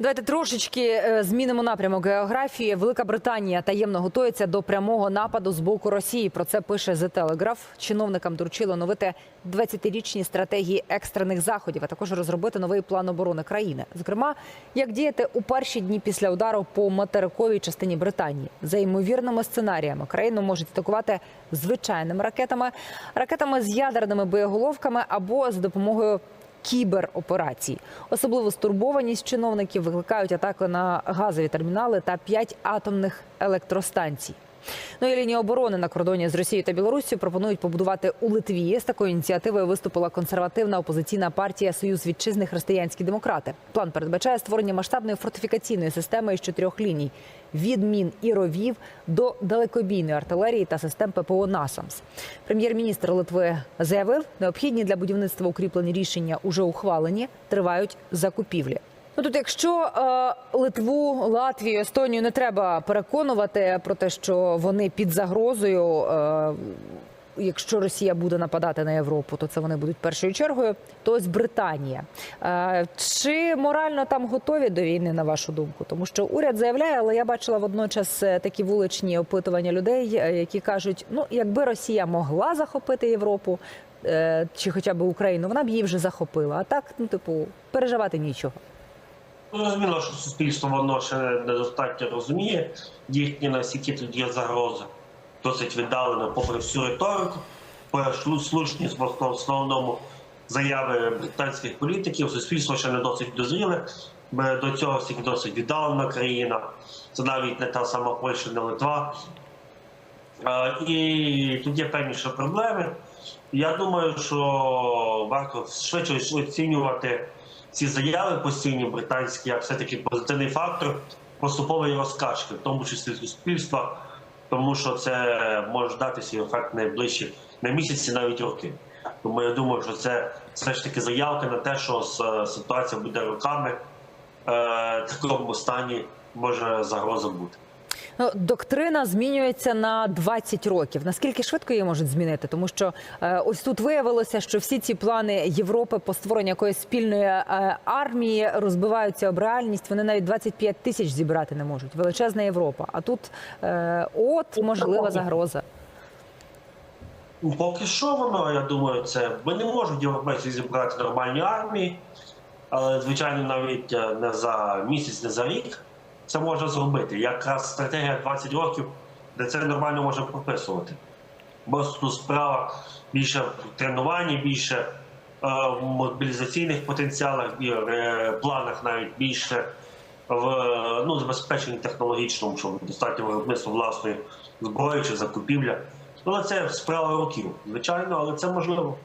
Давайте трошечки е, змінимо напрямок географії. Велика Британія таємно готується до прямого нападу з боку Росії. Про це пише The Telegraph. Чиновникам доручили оновити 20-річні стратегії екстрених заходів, а також розробити новий план оборони країни. Зокрема, як діяти у перші дні після удару по материковій частині Британії. За ймовірними сценаріями країну можуть атакувати звичайними ракетами, ракетами з ядерними боєголовками або за допомогою кібероперацій. Особливу стурбованість чиновників викликають атаки на газові термінали та п'ять атомних електростанцій. Ну і лінію оборони на кордоні з Росією та Білоруссю пропонують побудувати у Литві. З такою ініціативою виступила консервативна опозиційна партія Союз вітчизни християнські демократи. План передбачає створення масштабної фортифікаційної системи із чотирьох ліній: від мін і ровів до далекобійної артилерії та систем ППО НАСАМС. Прем'єр-міністр Литви заявив, необхідні для будівництва укріплені рішення уже ухвалені, тривають закупівлі. Ну тут, якщо е, Литву, Латвію, Естонію не треба переконувати про те, що вони під загрозою. Е, Якщо Росія буде нападати на Європу, то це вони будуть першою чергою. То ось Британія. Е, чи морально там готові до війни, на вашу думку? Тому що уряд заявляє, але я бачила водночас такі вуличні опитування людей, які кажуть: ну якби Росія могла захопити Європу чи хоча б Україну, вона б її вже захопила. А так, ну типу, переживати нічого. Зрозуміло, що суспільство воно ще недостатньо розуміє їхні наскільки тут є загрози. Досить віддалено, попри всю риторику, слушність в основному заяви британських політиків, суспільство ще не досить дозріле. До цього всіх досить віддалена країна. Це навіть не та сама Польща, не Литва. І тут є певні проблеми. Я думаю, що варто швидше оцінювати ці заяви постійні британські, як все-таки позитивний фактор поступової розкачки, в тому числі суспільства, тому що це може дати свій ефект найближчі на місяці, навіть роки. Тому я думаю, що це все ж таки заявка на те, що ситуація буде роками е, в такому стані може загроза бути. Ну, доктрина змінюється на 20 років. Наскільки швидко її можуть змінити? Тому що е, ось тут виявилося, що всі ці плани Європи по створенню якоїсь спільної е, армії розбиваються об реальність. Вони навіть 25 тисяч зібрати не можуть. Величезна Європа. А тут е, от можлива загроза. Ну, Поки що воно, я думаю, це ми не можемо європейці зібрати нормальні армії, але звичайно навіть е, не за місяць, не за рік це можна зробити. Якраз стратегія 20 років, де це нормально можна прописувати. Бо справа більше в тренуванні, більше е, в мобілізаційних потенціалах, і, е, планах навіть більше в ну, забезпеченні технологічному, щоб достатньо виробництва власної зброї чи закупівля. Але це справа років, звичайно, але це можливо.